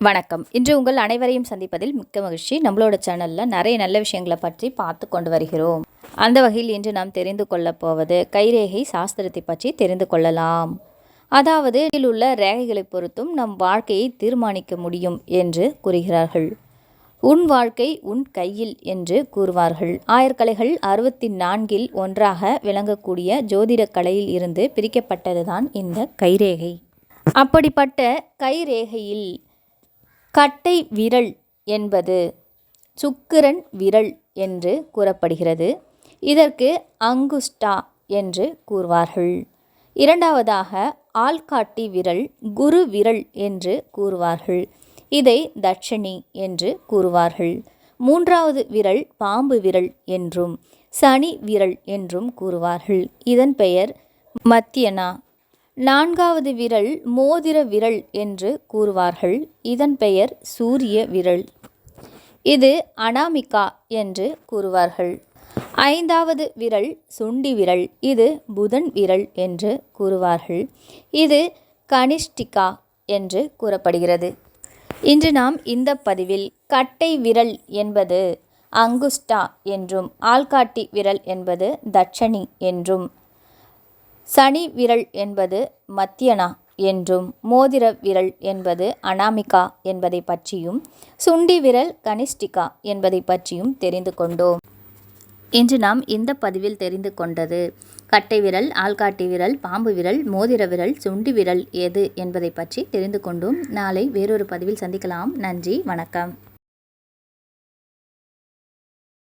வணக்கம். இன்று உங்கள் அனைவரையும் சந்திப்பதில் மிக்க மகிழ்ச்சி. நம்மளோட சேனலில் நிறைய நல்ல விஷயங்களை பற்றி பார்த்து கொண்டு வருகிறோம். அந்த வகையில் இன்று நாம் தெரிந்து கொள்ளப் போவது கைரேகை சாஸ்திரத்தை பற்றி தெரிந்து கொள்ளலாம். அதாவது இதில் உள்ள ரேகைகளை பொறுத்தும் நம் வாழ்க்கையை தீர்மானிக்க முடியும் என்று கூறுகிறார்கள். உன் வாழ்க்கை உன் கையில் என்று கூறுவார்கள். ஆயர்கலைகள் அறுபத்தி நான்கில் ஒன்றாக விளங்கக்கூடிய ஜோதிடக் கலையில் இருந்து பிரிக்கப்பட்டதுதான் இந்த கைரேகை. அப்படிப்பட்ட கைரேகையில் கட்டை விரல் என்பது சுக்கிரன் விரல் என்று கூறப்படுகிறது. இதற்கு அங்குஸ்டா என்று கூறுவார்கள். இரண்டாவதாக ஆள்காட்டி விரல் குரு விரல் என்று கூறுவார்கள். இதை தட்சணி என்று கூறுவார்கள். மூன்றாவது விரல் பாம்பு விரல் என்றும் சனி விரல் என்றும் கூறுவார்கள். இதன் பெயர் மத்தியனா நான்காவது விரல் மோதிர விரல் என்று கூறுவார்கள். இதன் பெயர் சூரிய விரல். இது அனாமிகா என்று கூறுவார்கள். ஐந்தாவது விரல் சுண்டி விரல். இது புதன் விரல் என்று கூறுவார்கள். இது கனிஷ்டிகா என்று கூறப்படுகிறது. இன்று நாம் இந்த பதிவில் கட்டை விரல் என்பது அங்குஸ்டா என்றும் ஆள்காட்டி விரல் என்பது தட்சணி என்றும் சனி விரல் என்பது மத்தியனா என்றும் மோதிர விரல் என்பது அனாமிகா என்பதை பற்றியும் சுண்டி விரல் கனிஷ்டிகா என்பதை பற்றியும் தெரிந்து கொண்டோம். இன்று நாம் இந்த பதிவில் தெரிந்து கொண்டது கட்டை விரல் ஆள்காட்டி விரல் பாம்பு விரல் மோதிர விரல் சுண்டி விரல் எது என்பதை பற்றி தெரிந்து கொண்டோம். நாளை வேறொரு பதிவில் சந்திக்கலாம். நன்றி வணக்கம்.